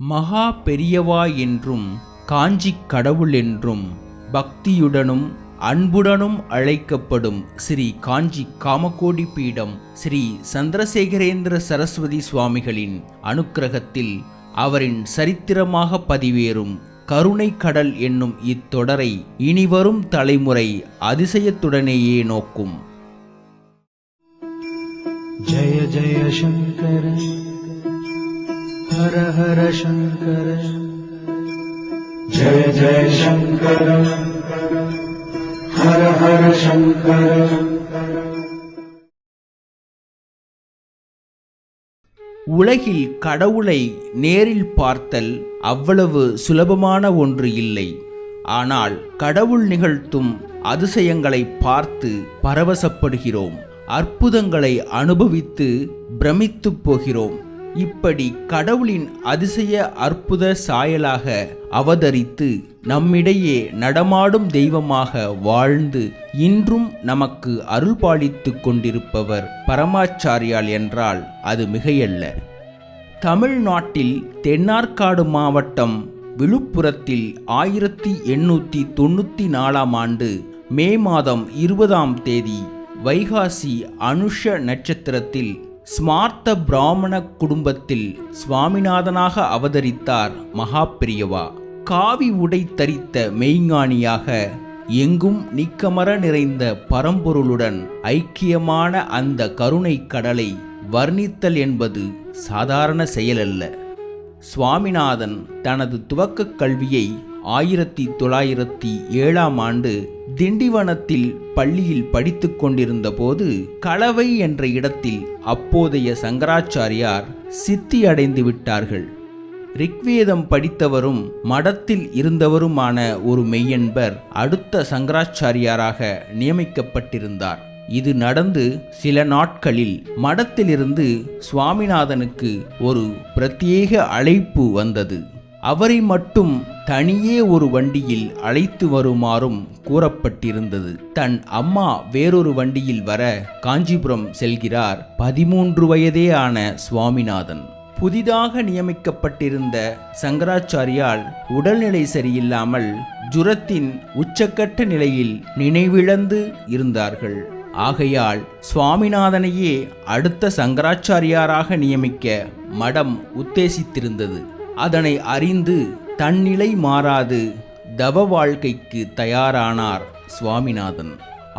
மகா பெரியவா என்றும் காஞ்சி கடவுள் என்றும் பக்தியுடனும் அன்புடனும் அழைக்கப்படும் ஸ்ரீ காஞ்சி காமகோடி பீடம் ஸ்ரீ சந்திரசேகரேந்திர சரஸ்வதி சுவாமிகளின் அனுக்கிரகத்தில் அவரின் சரித்திரமாக பதிவேறும் கருணை கடல் என்னும் இத்தொடரை இனிவரும் தலைமுறை அதிசயத்துடனேயே நோக்கும். ஜெய ஜெய சங்கர हर हर शङ्कर जय जय शङ्कर हर हर शङ्कर உலகில் கடவுளை நேரில் பார்த்தல் அவ்வளவு சுலபமான ஒன்று இல்லை ஆனால் கடவுள் நிகழ்த்தும் அதிசயங்களை பார்த்து பரவசப்படுகிறோம் அற்புதங்களை அனுபவித்து பிரமித்துப் போகிறோம் இப்படி கடவுளின் அதிசய அற்புத சாயலாக அவதரித்து நம்மிடையே நடமாடும் தெய்வமாக வாழ்ந்து இன்றும் நமக்கு அருள்பாலித்து கொண்டிருப்பவர் பரமாச்சாரியால் என்றால் அது மிகையல்ல. தமிழ்நாட்டில் தென்னார்காடு மாவட்டம் விழுப்புரத்தில் ஆயிரத்தி எண்ணூற்றி தொண்ணூற்றி நாலாம் ஆண்டு மே மாதம் இருபதாம் தேதி வைகாசி அனுஷ நட்சத்திரத்தில் ஸ்மார்த்த பிராமண குடும்பத்தில் சுவாமிநாதனாக அவதரித்தார் மகாபிரியவா. காவி உடை தரித்த மெய்ஞானியாக எங்கும் நிக்கமர நிறைந்த பரம்பொருளுடன் ஐக்கியமான அந்த கருணை கடலை வர்ணித்தல் என்பது சாதாரண செயலல்ல. சுவாமிநாதன் தனது துவக்கக் கல்வியை ஆயிரத்தி தொள்ளாயிரத்தி ஏழாம் ஆண்டு திண்டிவனத்தில் பள்ளியில் படித்து கொண்டிருந்த போது கலவை என்ற இடத்தில் அப்போதைய சங்கராச்சாரியார் சித்தி அடைந்து விட்டார்கள். ரிக்வேதம் படித்தவரும் மடத்தில் இருந்தவருமான ஒரு மெய்யன்பர் அடுத்த சங்கராச்சாரியாராக நியமிக்கப்பட்டிருந்தார். இது நடந்து சில நாட்களில் மடத்திலிருந்து சுவாமிநாதனுக்கு ஒரு பிரத்யேக அழைப்பு வந்தது. அவரை மட்டும் தனியே ஒரு வண்டியில் அழைத்து வருமாறும் கூறப்பட்டிருந்தது. தன் அம்மா வேறொரு வண்டியில் வர காஞ்சிபுரம் செல்கிறார் பதிமூன்று வயதே ஆன சுவாமிநாதன். புதிதாக நியமிக்கப்பட்டிருந்த சங்கராச்சாரியால் உடல்நிலை சரியில்லாமல் ஜுரத்தின் உச்சக்கட்ட நிலையில் நினைவிழந்து இருந்தார்கள். ஆகையால் சுவாமிநாதனையே அடுத்த சங்கராச்சாரியாராக நியமிக்க மடம் உத்தேசித்திருந்தது. அதனை அறிந்து தன்னிலை மாறாது தவ வாழ்க்கைக்கு தயாரானார் சுவாமிநாதன்.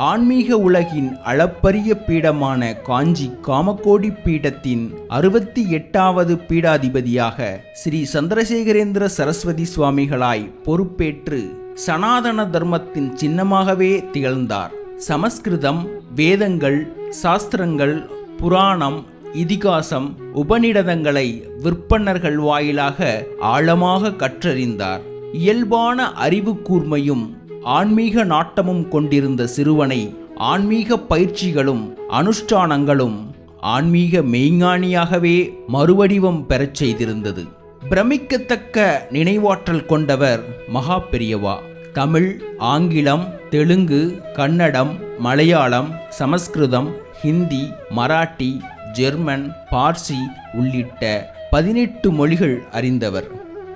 ஆன்மீக உலகின் அளப்பரிய பீடமான காஞ்சி காமகோடி பீடத்தின் அறுபத்தி எட்டாவது பீடாதிபதியாக ஸ்ரீ சந்திரசேகரேந்திர சரஸ்வதி சுவாமிகளாய் பொறுப்பேற்று சனாதன தர்மத்தின் சின்னமாகவே திகழ்ந்தார். சமஸ்கிருதம் வேதங்கள் சாஸ்திரங்கள் புராணம் இதிகாசம் உபநிடதங்களை விற்பன்னர்கள் வாயிலாக ஆழமாக கற்றறிந்தார். இயல்பான அறிவு கூர்மையும் ஆன்மீக நாட்டமும் கொண்டிருந்த சிறுவனை ஆன்மீக பயிற்சிகளும் அனுஷ்டானங்களும் ஆன்மீக மெய்ஞானியாகவே மறுவடிவம் பெறச் செய்திருந்தது. பிரமிக்கத்தக்க நினைவாற்றல் கொண்டவர் மகா பெரியவா. தமிழ் ஆங்கிலம் தெலுங்கு கன்னடம் மலையாளம் சமஸ்கிருதம் ஹிந்தி மராட்டி ஜெர்மன் பார்சி உள்ளிட்ட பதினெட்டு மொழிகள் அறிந்தவர்.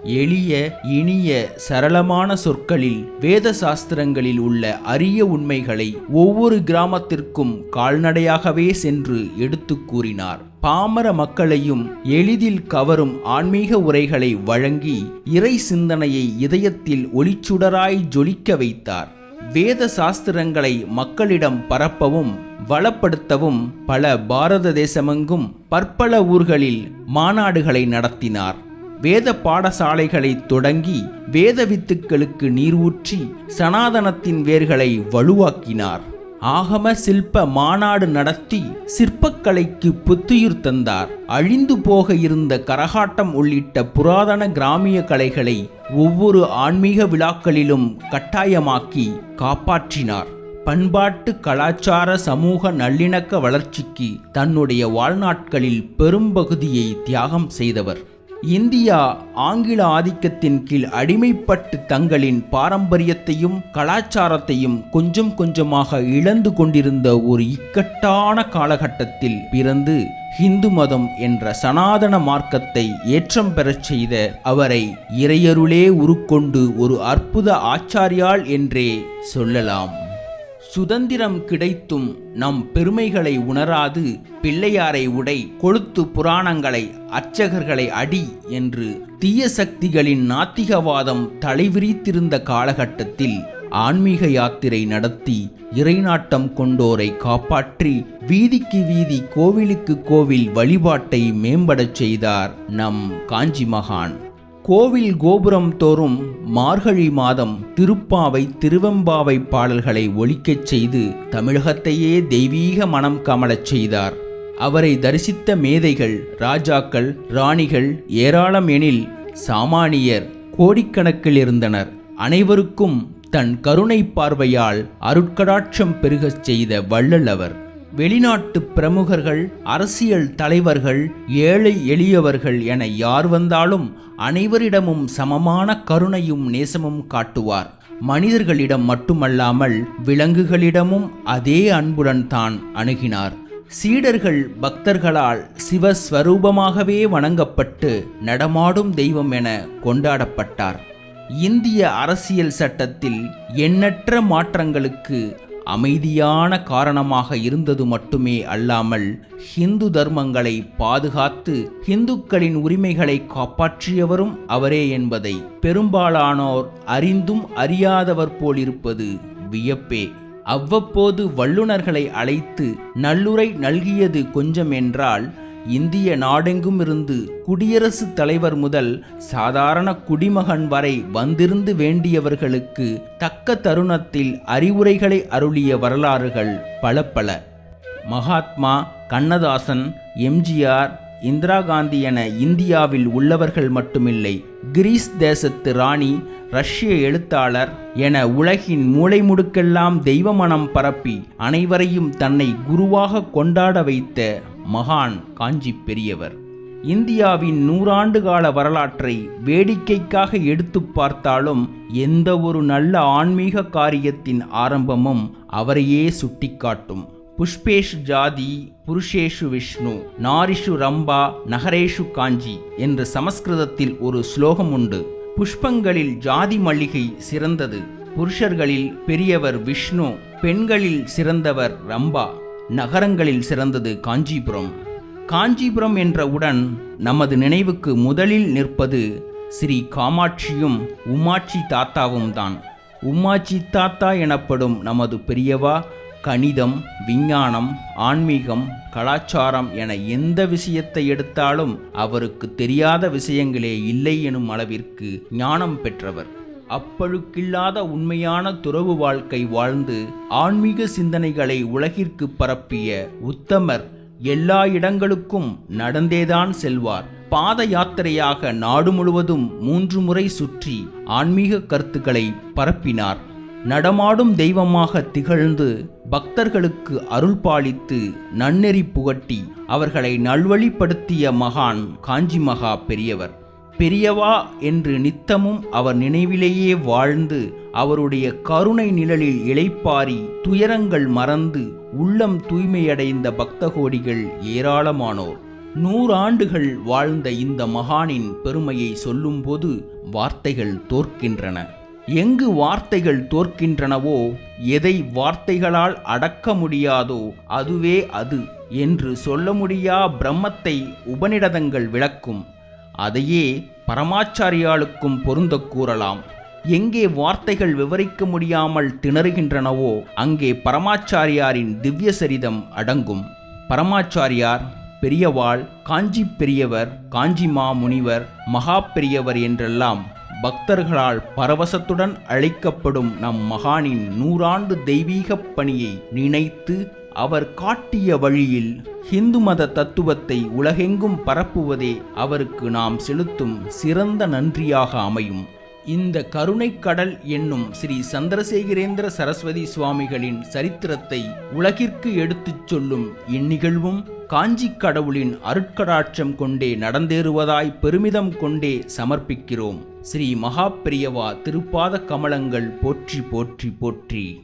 எளிய இனிய சரளமான சொற்களில் வேத சாஸ்திரங்களில் உள்ள அரிய உண்மைகளை ஒவ்வொரு கிராமத்திற்கும் கால்நடையாகவே சென்று எடுத்து கூறினார். பாமர மக்களையும் எளிதில் கவரும் ஆன்மீக உரைகளை வழங்கி இறை சிந்தனையை இதயத்தில் ஒளிச்சுடராய் ஜொலிக்க வைத்தார். வேத சாஸ்திரங்களை மக்களிடம் பரப்பவும் வளப்படுத்தவும் பல பாரத தேசமெங்கும் பற்பல ஊர்களில் மாநாடுகளை நடத்தினார். வேத பாடசாலைகளை தொடங்கி வேத வித்துக்களுக்கு நீரூற்றி சனாதனத்தின் வேர்களை வலுவாக்கினார். ஆகம சில்ப மாநாடு நடத்தி சிற்பக்கலைக்கு புத்துயிர் தந்தார். அழிந்து போக இருந்த கரகாட்டம் உள்ளிட்ட புராதன கிராமிய கலைகளை ஒவ்வொரு ஆன்மீக விழாக்களிலும் கட்டாயமாக்கி காப்பாற்றினார். பண்பாட்டு கலாச்சார சமூக நல்லிணக்க வளர்ச்சிக்கு தன்னுடைய வாழ்நாட்களில் பெரும்பகுதியை தியாகம் செய்தவர். இந்தியா ஆங்கில ஆதிக்கத்தின் கீழ் அடிமைப்பட்டு தங்களின் பாரம்பரியத்தையும் கலாச்சாரத்தையும் கொஞ்சம் கொஞ்சமாக இழந்து கொண்டிருந்த ஒரு இக்கட்டான காலகட்டத்தில் பிறந்து ஹிந்து மதம் என்ற சனாதன மார்க்கத்தை ஏற்றம் பெறச் செய்த அவரை இறையருளே உருக்கொண்டு ஒரு அற்புத ஆச்சாரியாள் என்றே சொல்லலாம். சுதந்திரம் கிடைத்தும் நம் பெருமைகளை உணராது பிள்ளையாரை உடை கொளுத்து புராணங்களை அர்ச்சகர்களை அடி என்று தீய சக்திகளின் நாத்திகவாதம் தலைவிரித்திருந்த காலகட்டத்தில் ஆன்மீக யாத்திரை நடத்தி இறைநாட்டம் கொண்டோரை காப்பாற்றி வீதிக்கு வீதி கோவிலுக்கு கோவில் வழிபாட்டை மேம்படச் செய்தார் நம் காஞ்சி மகான் கோவில் கோபுரம் தோறும் மார்கழி மாதம் திருப்பாவை திருவெம்பாவை பாடல்களை ஒழிக்கச் செய்து தமிழகத்தையே தெய்வீக மனம் கமலச் செய்தார். அவரை தரிசித்த மேதைகள் ராஜாக்கள் ராணிகள் ஏராளம் எனில் சாமானியர் கோடிக்கணக்கில் இருந்தனர். அனைவருக்கும் தன் கருணை பார்வையால் அருட்கடாட்சம் பெருகச் செய்த வள்ளல் அவர். வெளிநாட்டு பிரமுகர்கள் அரசியல் தலைவர்கள் ஏழை எளியவர்கள் என யார் வந்தாலும் அனைவரிடமும் சமமான கருணையும் நேசமும் காட்டுவார். மனிதர்களிடம் மட்டுமல்லாமல் விலங்குகளிடமும் அதே அன்புடன் தான் அணுகினார். சீடர்கள் பக்தர்களால் சிவஸ்வரூபமாகவே வணங்கப்பட்டு நடமாடும் தெய்வம் என கொண்டாடப்பட்டார். இந்திய அரசியல் சட்டத்தில் எண்ணற்ற மாற்றங்களுக்கு அமைதியான காரணமாக இருந்தது மட்டுமே அல்லாமல் ஹிந்து தர்மங்களை பாதுகாத்து ஹிந்துக்களின் உரிமைகளை காப்பாற்றியவரும் அவரே என்பதை பெரும்பாலானோர் அறிந்தும் அறியாதவர் போலிருப்பது வியப்பே. அவ்வப்போது வல்லுநர்களை அழைத்து நல்லுரை நல்கியது கொஞ்சம் என்றால் இந்திய நாடெங்கும் இருந்து குடியரசுத் தலைவர் முதல் சாதாரண குடிமகன் வரை வந்திருந்து வேண்டியவர்களுக்கு தக்க தருணத்தில் அறிவுரைகளை அருளிய வரலாறுகள் பல பல மகாத்மா கண்ணதாசன் எம்ஜிஆர் இந்திரா காந்தி என இந்தியாவில் உள்ளவர்கள் மட்டுமில்லை கிரீஸ் தேசத்து ராணி ரஷ்ய எழுத்தாளர் என உலகின் மூளை முடுக்கெல்லாம் தெய்வமனம் பரப்பி அனைவரையும் தன்னை குருவாக கொண்டாட வைத்த மகான் காஞ்சி பெரியவர். இந்தியாவின் நூறாண்டு கால வரலாற்றை வேடிக்கைக்காக எடுத்து பார்த்தாலும் எந்த ஒரு நல்ல ஆன்மீக காரியத்தின் ஆரம்பமும் அவரையே சுட்டிக்காட்டும். புஷ்பேஷு ஜாதி புருஷேஷு விஷ்ணு நாரிஷு ரம்பா நகரேஷு காஞ்சி என்று சமஸ்கிருதத்தில் ஒரு ஸ்லோகம் உண்டு. புஷ்பங்களில் ஜாதி மல்லிகை சிறந்தது. புருஷர்களில் பெரியவர் விஷ்ணு பெண்களில் சிறந்தவர் ரம்பா. நகரங்களில் சிறந்தது காஞ்சிபுரம். காஞ்சிபுரம் என்றவுடன் நமது நினைவுக்கு முதலில் நிற்பது ஸ்ரீ காமாட்சியும் உமாட்சி தாத்தாவும் தான். உமாட்சி தாத்தா எனப்படும் நமது பெரியவா கணிதம் விஞ்ஞானம் ஆன்மீகம் கலாச்சாரம் என எந்த விஷயத்தை எடுத்தாலும் அவருக்கு தெரியாத விஷயங்களே இல்லை எனும் அளவிற்கு ஞானம் பெற்றவர். அப்பழுக்கில்லாத உண்மையான துறவு வாழ்க்கை வாழ்ந்து ஆன்மீக சிந்தனைகளை உலகிற்கு பரப்பிய உத்தமர் எல்லா இடங்களுக்கும் நடந்தேதான் செல்வார். பாத யாத்திரையாக நாடு முழுவதும் மூன்று முறை சுற்றி ஆன்மீக கருத்துக்களை பரப்பினார். நடமாடும் தெய்வமாக திகழ்ந்து பக்தர்களுக்கு அருள் பாலித்து நன்னெறி புகட்டி அவர்களை நல்வழிப்படுத்திய மகான் காஞ்சி மகா பெரியவர். பெரியவா என்று நித்தமும் அவர் நினைவிலேயே வாழ்ந்து அவருடைய கருணை நிழலில் இளைப்பாரி துயரங்கள் மறந்து உள்ளம் தூய்மையடைந்த பக்தகோடிகள் ஏராளமானோர். நூறாண்டுகள் வாழ்ந்த இந்த மகானின் பெருமையை சொல்லும்போது வார்த்தைகள் தோற்கின்றன. எங்கு வார்த்தைகள் தோற்கின்றனவோ எதை வார்த்தைகளால் அடக்க முடியாதோ அதுவே அது என்று சொல்ல முடியா பிரம்மத்தை உபநிடதங்கள் விளக்கும். அதையே பரமாச்சாரியாளுக்கும் பொருந்த கூறலாம். எங்கே வார்த்தைகள் விவரிக்க முடியாமல் திணறுகின்றனவோ அங்கே பரமாச்சாரியாரின் திவ்ய சரிதம் அடங்கும். பரமாச்சாரியார் பெரியவாள் காஞ்சி பெரியவர் காஞ்சி மாமுனிவர் மகா பெரியவர் என்றெல்லாம் பக்தர்களால் பரவசத்துடன் அழைக்கப்படும் நம் மகானின் நூறாண்டு தெய்வீகப் பணியை நினைத்து அவர் காட்டிய வழியில் ஹிந்து மத தத்துவத்தை உலகெங்கும் பரப்புவதே அவருக்கு நாம் செலுத்தும் சிறந்த நன்றியாக அமையும். இந்த கருணைக்கடல் என்னும் ஸ்ரீ சந்திரசேகரேந்திர சரஸ்வதி சுவாமிகளின் சரித்திரத்தை உலகிற்கு எடுத்துச் சொல்லும் இந்நிகழ்வும் காஞ்சி கடவுளின் அருட்கடாட்சம் கொண்டே நடந்தேறுவதாய் பெருமிதம் கொண்டே சமர்ப்பிக்கிறோம். ஸ்ரீ மகாப்பிரியவா திருப்பாத கமலங்கள் போற்றி போற்றி போற்றி.